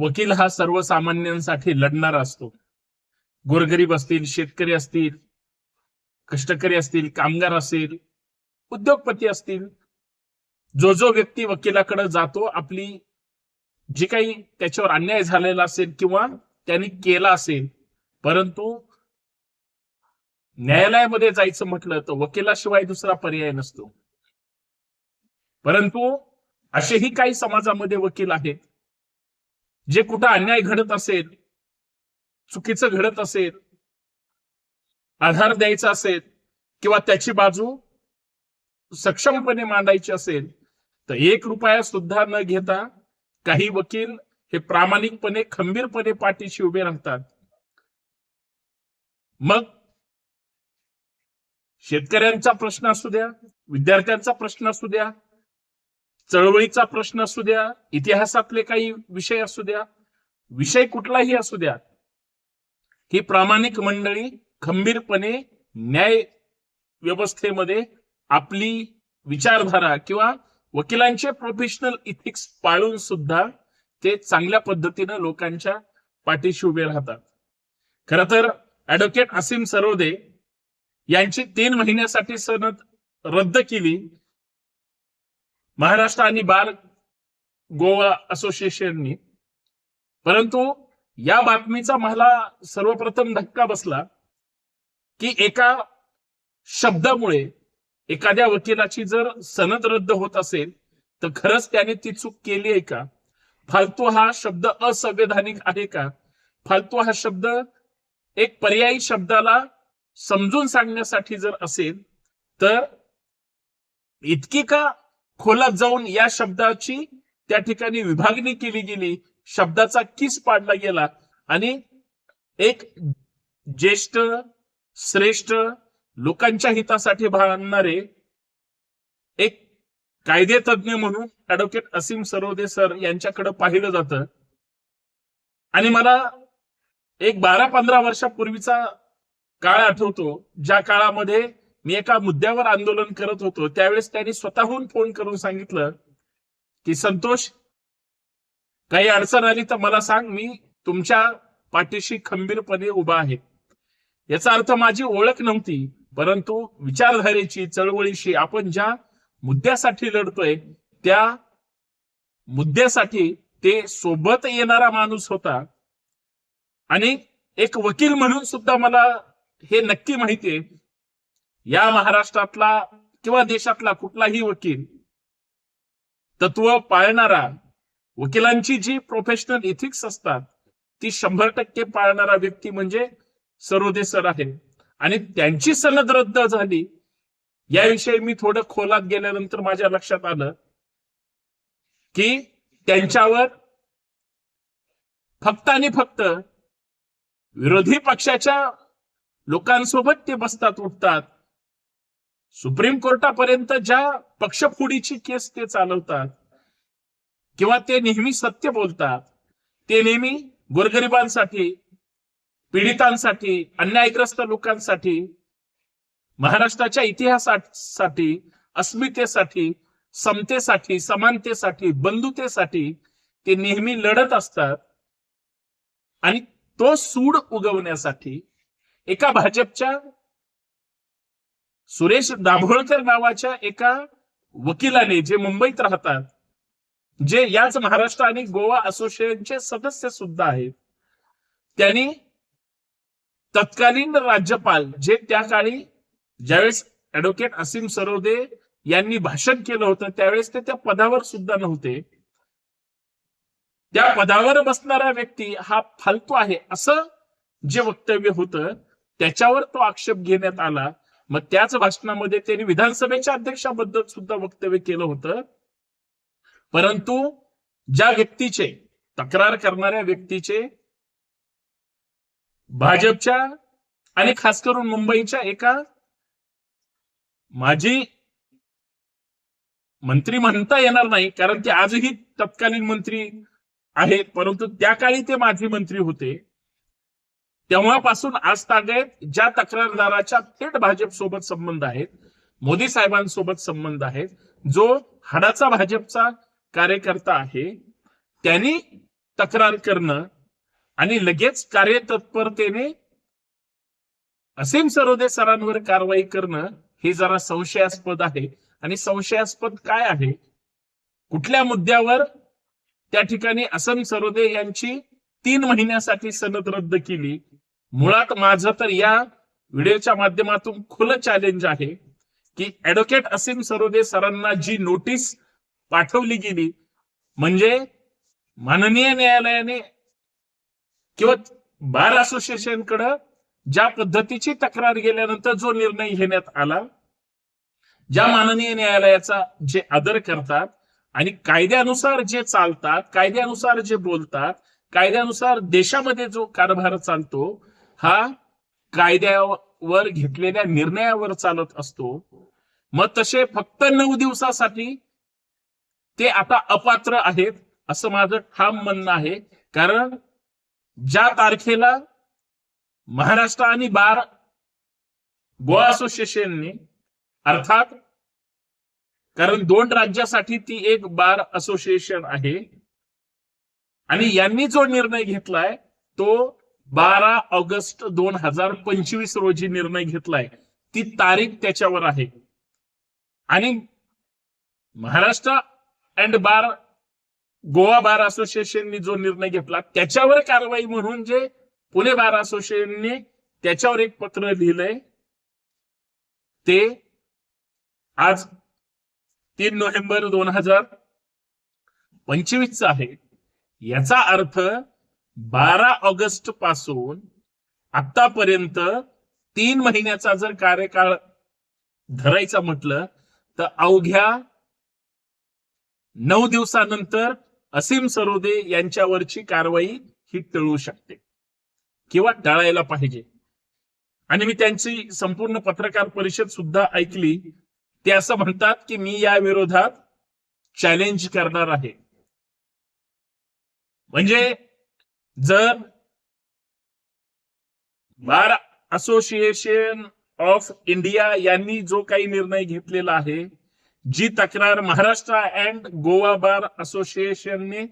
वकील हा सर्वसामान्यांसाठी लढणारा असतो. गोरगरीब असतील शेतकरी असतील कष्टकरी असतील कामगार असतील उद्योगपती असतील जो जो व्यक्ती वकिलाकडे जातो आपली जी काही त्याच्यावर अन्याय झालेला असेल किंवा त्यांनी केला असेल परंतु न्यायालयामध्ये जायचं म्हटलं तर वकिलाशिवाय दुसरा पर्याय नसतो. परंतु असेही काही समाजामध्ये वकील आहेत जे कुठं अन्याय घडत असेल चुकीचं घडत असेल आधार द्यायचा असेल किंवा त्याची बाजू सक्षमपणे मांडायची असेल तर एक रुपया सुद्धा न घेता काही वकील हे प्रामाणिकपणे खंबीरपणे पाठीशी उभे राहतात. मग शेतकऱ्यांचा प्रश्न असू द्या विद्यार्थ्यांचा प्रश्न असू द्या चळवळीचा प्रश्न असू द्या इतिहासातले काही विषय असू द्या विषय कुठलाही असू द्या ही प्रामाणिक मंडळी खंबीरपणे न्याय व्यवस्थेमध्ये आपली विचारधारा किंवा वकिलांचे प्रोफेशनल इथिक्स पाळून सुद्धा ते चांगल्या पद्धतीनं लोकांच्या पाठीशी उभे राहतात. खर तर ऍडव्होकेट असीम सरोदे यांची तीन महिन्यासाठी सनद रद्द केली. महाराष्ट्र आणि बार गोवा असोसिएशननी. परंतु या बातमीचा मला सर्वप्रथम धक्का बसला की एका शब्दामुळे एखाद्या वकिलाची जर सनद रद्द होत असेल तर खरंच त्याने ती चूक केली आहे का? फालतू हा शब्द असंवैधानिक आहे का? फालतू हा शब्द एक पर्यायी शब्दाला समजून सांगण्यासाठी जर असेल तर इतकी का खोलात जाऊन या शब्दाची त्या ठिकाणी विभागणी केली गेली. शब्दाचा किस पाडला गेला. आणि एक ज्येष्ठ श्रेष्ठ लोकांच्या हितासाठी भांडणारे एक कायदे तज्ज्ञ म्हणून ऍडव्होकेट असीम सरोदे सर यांच्याकडे पाहिलं जातं. आणि मला एक बारा पंधरा वर्षापूर्वीचा काळ आठवतो ज्या काळामध्ये मी एका मुद्द्यावर आंदोलन करत होतो. त्यावेळेस त्यांनी स्वतःहून फोन करून सांगितलं की संतोष काही अडचण आली तर मला सांग मी तुमच्या पाठीशी खंबीरपणे उभा आहे. याचा अर्थ माझी ओळख नव्हती परंतु विचारधारेची चळवळीशी आपण ज्या मुद्द्यासाठी लढतोय त्या मुद्द्यासाठी ते सोबत येणारा माणूस होता. आणि एक वकील म्हणून सुद्धा मला हे नक्की माहितीये या महाराष्ट्रातला किंवा देशातला कुठलाही वकील तत्व पाळणारा वकिलांची जी प्रोफेशनल इथिक्स असतात ती शंभर टक्के पाळणारा व्यक्ती म्हणजे सरोदे सर आहे. आणि त्यांची सनद रद्द झाली याविषयी मी थोडं खोलात गेल्यानंतर माझ्या लक्षात आलं की त्यांच्यावर फक्त आणि फक्त विरोधी पक्षाच्या लोकांसोबत ते बसतात उठतात सुप्रीम कोर्टापर्यंत ज्या पक्षफोडीची केस ते चालवतात किंवा ते नेहमी सत्य बोलतात ते नेहमी गोरगरिबांसाठी पीडितांसाठी अन्यायग्रस्त लोकांसाठी महाराष्ट्राच्या इतिहासासाठी अस्मितेसाठी समतेसाठी समानतेसाठी बंधुतेसाठी ते नेहमी लढत असतात. आणि तो सूड उगवण्यासाठी एका भाजपच्या सुरेश दाभोळकर नावाच्या एका वकिलाने जे मुंबईत राहतात जे याच महाराष्ट्र आणि गोवा असोसिएशनचे सदस्य सुद्धा आहेत त्यांनी तत्कालीन राज्यपाल जे त्या काळी ज्यावेळेस ऍडव्होकेट असीम सरोदे यांनी भाषण केलं होतं त्यावेळेस ते त्या पदावर सुद्धा नव्हते. त्या पदावर बसणारा व्यक्ती हा फालतू आहे असं जे वक्तव्य होतं त्याच्यावर तो आक्षेप घेण्यात आला. मग त्याच भाषणामध्ये त्यांनी विधानसभेच्या अध्यक्षाबद्दल सुद्धा वक्तव्य केलं होतं. परंतु ज्या व्यक्तीचे तक्रार करणाऱ्या व्यक्तीचे भाजपच्या आणि खास करून मुंबईच्या एका माजी मंत्री म्हणता येणार नाही कारण ते आजही तत्कालीन मंत्री आहेत परंतु त्या काळी ते माजी मंत्री होते. तेव्हापासून आज तागेत ज्या तक्रारदाराच्या थेट भाजप सोबत संबंध आहेत मोदी साहेबांसोबत संबंध आहेत जो हाडाचा भाजपचा कार्यकर्ता आहे त्यांनी तक्रार करणं आणि लगेच कार्यतत्परतेने असीम सरोदे सरांवर कारवाई करणं हे जरा संशयास्पद आहे. आणि संशयास्पद काय आहे? कुठल्या मुद्द्यावर त्या ठिकाणी असम सरोदे यांची तीन महिन्यासाठी सनद रद्द केली. मुळात माझं तर या व्हिडिओच्या माध्यमातून खुलं चॅलेंज आहे की ऍडव्होकेट असीम सरोदे सरांना जी नोटीस पाठवली गेली म्हणजे माननीय न्यायालयाने किंवा बार असोसिएशनकडं ज्या पद्धतीची तक्रार गेल्यानंतर जो निर्णय घेण्यात आला ज्या माननीय न्यायालयाचा जे आदर करतात आणि कायद्यानुसार जे चालतात कायद्यानुसार जे बोलतात कायद्यानुसार देशामध्ये जो कारभार चालतो हा कायद्यावर घेतलेल्या निर्णयावर चालत असतो. मग तसे फक्त नऊ दिवसासाठी ते आता अपात्र आहेत असं माझं ठाम म्हणणं आहे. कारण ज्या तारखेला महाराष्ट्र आणि बार गोवा असोसिएशनने अर्थात कारण दोन राज्यासाठी ती एक बार असोसिएशन आहे आणि यांनी जो निर्णय घेतलाय तो बारा ऑगस्ट दोन हजार पंचवीस रोजी निर्णय घेतलाय. ती तारीख त्याच्यावर आहे. आणि Maharashtra and bar Goa bar असोसिएशनने जो निर्णय घेतला त्याच्यावर कारवाई म्हणून जे पुणे बार असोसिएशनने त्याच्यावर एक पत्र लिहिलंय ते आज तीन नोव्हेंबर दोन हजार पंचवीस आहे. याचा अर्थ बारा ऑगस्टपासून आतापर्यंत तीन महिन्याचा जर कार्यकाळ धरायचा म्हटलं तर अवघ्या नऊ दिवसानंतर असीम सरोदे यांच्यावरची कारवाई ही टळू शकते किंवा टाळायला पाहिजे. आणि मी त्यांची संपूर्ण पत्रकार परिषद सुद्धा ऐकली ते असं म्हणतात की मी या विरोधात चॅलेंज करणार आहे. म्हणजे जर बार असोसिएशन ऑफ इंडिया यांनी जो काही निर्णय घेतलेला आहे जी तक्रार महाराष्ट्र अँड गोवा बार असोसिएशनने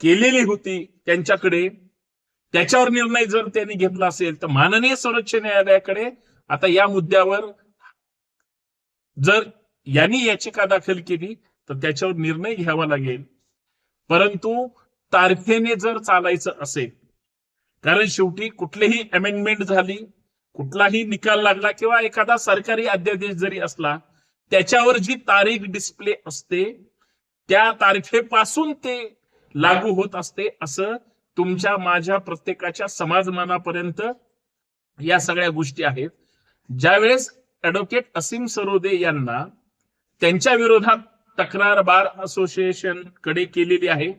केलेली होती त्यांच्याकडे त्याच्यावर निर्णय जर त्यांनी घेतला असेल तर माननीय सर्वोच्च न्यायालयाकडे आता या मुद्द्यावर जर यांनी याचिका दाखल केली तर त्याच्यावर निर्णय घ्यावा लागेल. परंतु तारखेने जर चालायचं असेल कारण शेवटी कुठलीही अमेंडमेंट झाली कुठलाही निकाल लागला किंवा एखादा सरकारी अध्यादेश जरी असला त्याच्यावर जी तारीख डिस्प्ले असते त्या तारखेपासून ते लागू होत असते असं तुमच्या माझ्या प्रत्येकाच्या समाजमानापर्यंत या सगळ्या गोष्टी आहेत. ज्यावेळेस ऍडव्होकेट असीम सरोदे यांना त्यांच्या विरोधात तक्रार बार असोसिएशनकडे केलेली आहे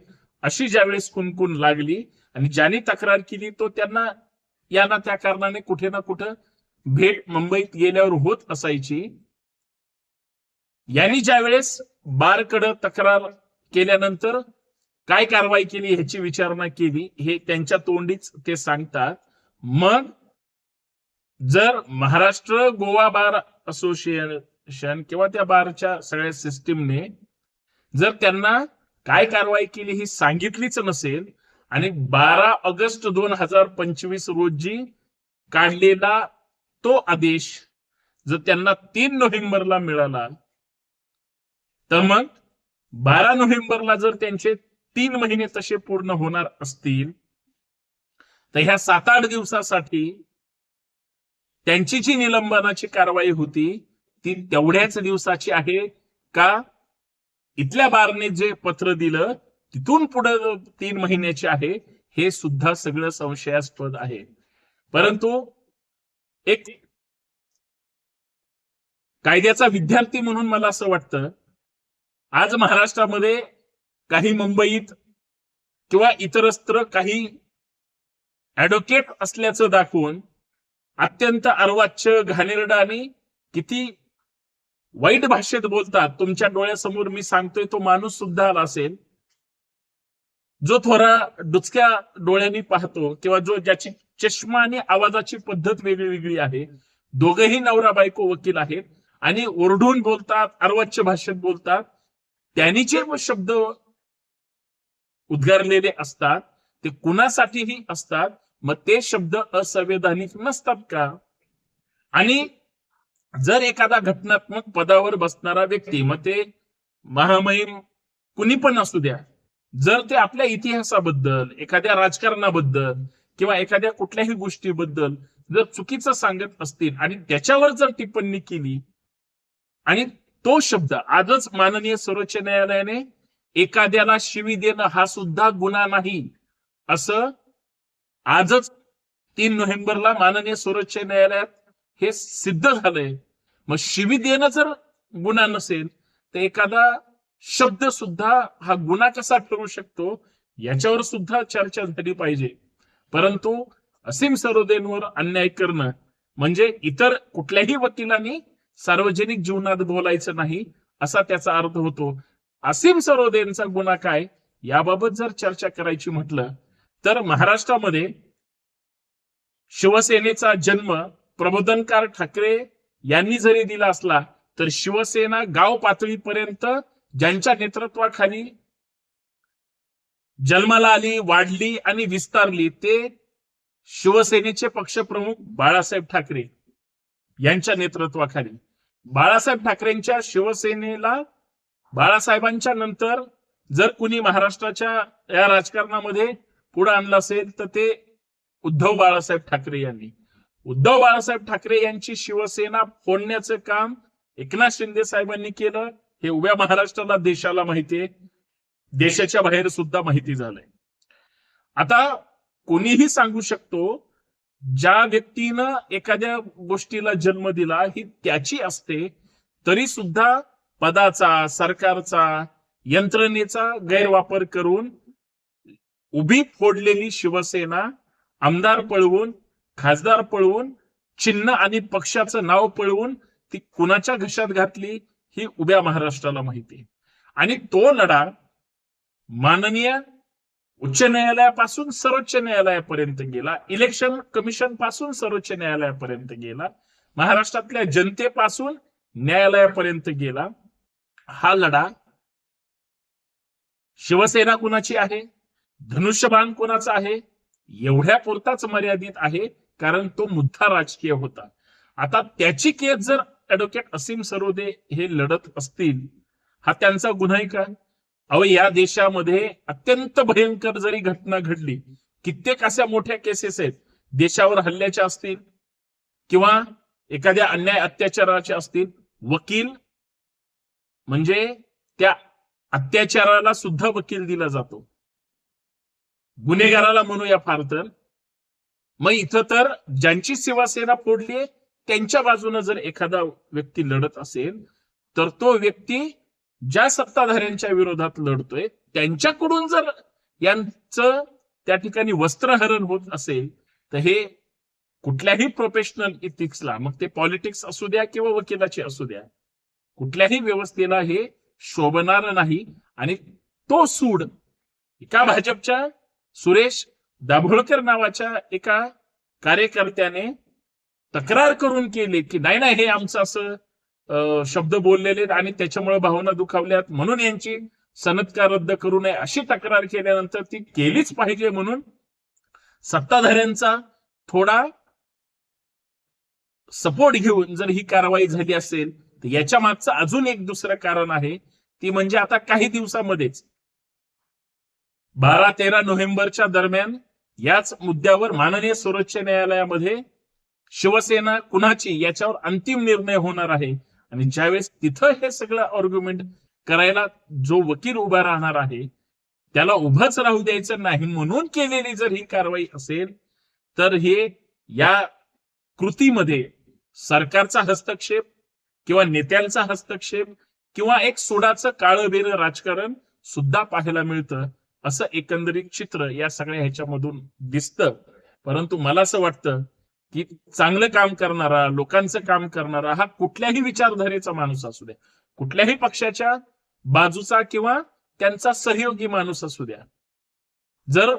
अशी ज्यावेळेस कुणकुण लागली आणि ज्याने तक्रार केली तो त्यांना यांना त्या कारणाने कुठे ना कुठं भेट मुंबईत गेल्यावर होत असायची. यांनी ज्यावेळेस बारकडं तक्रार केल्यानंतर काय कारवाई केली ह्याची विचारणा केली हे त्यांच्या तोंडीच ते सांगतात. मग जर महाराष्ट्र गोवा बार असोसिएशन किंवा त्या बारच्या सगळ्या सिस्टीमने जर त्यांना काय कारवाई केली ही सांगितलीच नसेल. आणि बारा ऑगस्ट दोन हजार पंचवीस रोजी काढलेला तो आदेश जर त्यांना तीन नोव्हेंबरला मिळाला तर मग बारा नोव्हेंबरला जर त्यांचे तीन महिने तसे पूर्ण होणार असतील तर ह्या सात आठ दिवसासाठी त्यांची जी निलंबनाची कारवाई होती ती तेवढ्याच दिवसाची आहे का? इथल्या बारने जे पत्र दिलं तिथून पुढे तीन महिन्याचे आहे हे सुद्धा सगळं संशयास्पद आहे. परंतु एक कायद्याचा विद्यार्थी म्हणून मला असं वाटतं आज महाराष्ट्रामध्ये काही मुंबईत किंवा इतरत्र काही ऍडव्होकेट असल्याचं दाखवून अत्यंत अर्वाच्य घाणेरडा आणि किती वाईट भाषेत बोलतात. तुमच्या डोळ्यासमोर मी सांगतोय तो माणूस सुद्धा आला असेल जो थोडा डुचक्या डोळ्यांनी पाहतो किंवा जो ज्याची चष्मा आणि आवाजाची पद्धत वेगळी वेगळी आहे. दोघेही नवरा बायको वकील आहेत आणि ओरडून बोलतात अर्वाच्य भाषेत बोलतात. त्यांनी जे शब्द उद्गारलेले असतात ते कुणासाठीही असतात मग ते शब्द असंवैधानिक नसतात का? आणि जर एखादा घटनात्मक पदावर बसणारा व्यक्ती मग ते महामहिम कुणी पण असू द्या जर ते आपल्या इतिहासाबद्दल एखाद्या राजकारणाबद्दल किंवा एखाद्या कुठल्याही गोष्टीबद्दल जर चुकीचं सांगत असतील आणि त्याच्यावर जर टिप्पणी केली आणि तो शब्द आजच माननीय सर्वोच्च न्यायालयाने एखाद्याला शिवी देणं हा सुद्धा गुन्हा नाही असं आजच तीन नोव्हेंबरला माननीय सर्वोच्च न्यायालयात हे सिद्ध झालंय. मग शिवी देणं जर गुन्हा नसेल तर एखादा शब्द सुद्धा हा गुन्हा कसा ठरू शकतो याच्यावर सुद्धा चर्चा झाली पाहिजे. परंतु असीम सरोदेंवर अन्याय करणं म्हणजे इतर कुठल्याही वकिलांनी सार्वजनिक जीवनात बोलायचं नाही असा त्याचा अर्थ होतो. असीम सरोदेंचा गुन्हा काय याबाबत जर चर्चा करायची म्हटलं तर महाराष्ट्रामध्ये शिवसेनेचा जन्म प्रबोधनकार ठाकरे यांनी जरी दिला असला तर शिवसेना गाव पातळीपर्यंत ज्यांच्या नेतृत्वाखाली जन्माला आली वाढली आणि विस्तारली ते शिवसेनेचे पक्षप्रमुख बाळासाहेब ठाकरे यांच्या नेतृत्वाखाली. बाळासाहेब ठाकरेंच्या शिवसेनेला बाळासाहेबांच्या नंतर जर कुणी महाराष्ट्राच्या या राजकारणामध्ये पुढे आणलं असेल तर ते उद्धव बाळासाहेब ठाकरे यांनी. उद्धव बाळासाहेब ठाकरे यांची शिवसेना फोडण्याचं काम एकनाथ शिंदे साहेबांनी केलं हे उभ्या महाराष्ट्राला देशाला माहिती आहे. देशाच्या बाहेर सुद्धा माहिती झालंय. आता कोणीही सांगू शकतो ज्या व्यक्तीनं एखाद्या गोष्टीला जन्म दिला ही त्याची असते तरी सुद्धा पदाचा सरकारचा यंत्रणेचा गैरवापर करून उभी फोडलेली शिवसेना आमदार पळवून खासदार पळवून चिन्ह आणि पक्षाचं नाव पळवून ती कुणाच्या घशात घातली ही उभ्या महाराष्ट्राला माहिती. आणि तो लढा माननीय उच्च न्यायालयापासून सर्वोच्च न्यायालयापर्यंत गेला. इलेक्शन कमिशनपासून सर्वोच्च न्यायालयापर्यंत गेला. महाराष्ट्रातल्या जनतेपासून न्यायालयापर्यंत गेला. हा लढा शिवसेना कुणाची आहे? धनुष्यबाण कुणाचा आहे? एवढ्या पुरताच मर्यादित आहे. कारण तो मुद्दा राजकीय होता. आता त्याची केस जर ऍडव्होकेट असीम सरोदे हे लढत असतील हा त्यांचा गुन्हा आहे का? अहो या देशामध्ये अत्यंत भयंकर जरी घटना घडली कित्येक अशा मोठ्या केसेस आहेत. देशावर हल्ल्याच्या असतील किंवा एखाद्या अन्याय अत्याचाराच्या असतील वकील म्हणजे त्या अत्याचाराला सुद्धा वकील दिला जातो. गुन्हेगाराला म्हणूया फार तर. मग इथं तर ज्यांची शिवसेना फोडली त्यांच्या बाजूने जर एखादा व्यक्ती लढत असेल तर तो व्यक्ती ज्या सत्ताधाऱ्यांच्या विरोधात लढतोय त्यांच्याकडून जर यांचं त्या ठिकाणी वस्त्रहरण होत असेल तर हे कुठल्याही प्रोफेशनल इथिक्सला मग ते पॉलिटिक्स असू द्या किंवा वकिलाची असू द्या कुठल्याही व्यवस्थेला हे शोभणार नाही आणि तो सूड एका भाजपच्या सुरेश दाभोळकर नावाच्या एका कार्यकर्त्याने तक्रार करून केली की नाही नाही हे आमचं असं शब्द बोललेले आणि त्याच्यामुळे भावना दुखावल्यात. म्हणून यांची सनदकार रद्द करू नये. अशी तक्रार केल्यानंतर ती केलीच पाहिजे म्हणून सत्ताधाऱ्यांचा थोडा सपोर्ट घेऊन जर ही कारवाई झाली असेल तर याच्या मागचं अजून एक दुसरं कारण आहे. ती म्हणजे आता काही दिवसामध्येच बारा तेरा नोव्हेंबरच्या दरम्यान याच मुद्द्यावर माननीय सर्वोच्च न्यायालयामध्ये शिवसेना कुणाची याच्यावर अंतिम निर्णय होणार आहे? आणि ज्यावेळेस तिथं हे सगळं आर्ग्युमेंट करायला जो वकील उभा राहणार आहे त्याला उभंच राहू द्यायचं नाही म्हणून केलेली जर ही कारवाई असेल तर हे या कृतीमध्ये सरकारचा हस्तक्षेप किंवा नेत्यांचा हस्तक्षेप किंवा एक सोडाचं काळं बेरं राजकारण सुद्धा पाहायला मिळतं. असं एकंदरीत चित्र या सगळ्या ह्याच्यामधून दिसतं. परंतु मला असं वाटतं की चांगलं काम करणारा लोकांचं काम करणारा हा कुठल्याही विचारधारेचा माणूस असू द्या. कुठल्याही पक्षाच्या बाजूचा किंवा त्यांचा सहयोगी माणूस असू द्या. जर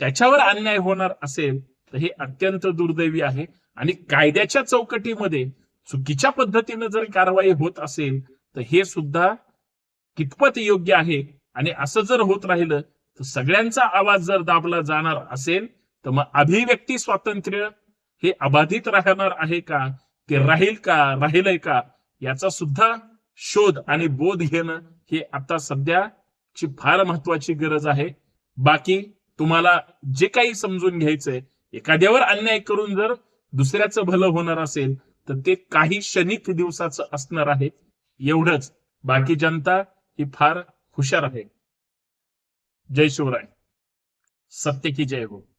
त्याच्यावर अन्याय होणार असेल तर हे अत्यंत दुर्दैवी आहे. आणि कायद्याच्या चौकटीमध्ये चुकीच्या पद्धतीनं जर कारवाई होत असेल तर हे सुद्धा कितपत योग्य आहे आणि असं जर होत राहिलं तर सगळ्यांचा आवाज जर दाबला जाणार असेल तर मग अभिव्यक्ती स्वातंत्र्य हे अबाधित राहणार आहे का? ते राहील का? राहिलंय का? याचा सुद्धा शोध आणि बोध घेणं हे आता सध्याची फार महत्वाची गरज आहे. बाकी तुम्हाला जे काही समजून घ्यायचंय एखाद्यावर अन्याय करून जर दुसऱ्याचं भलं होणार असेल तर ते काही क्षणिक दिवसाचं असणार आहे. एवढंच. बाकी जनता ही फार हुशार आहे. जय शिवराय. सत्य की जय हो.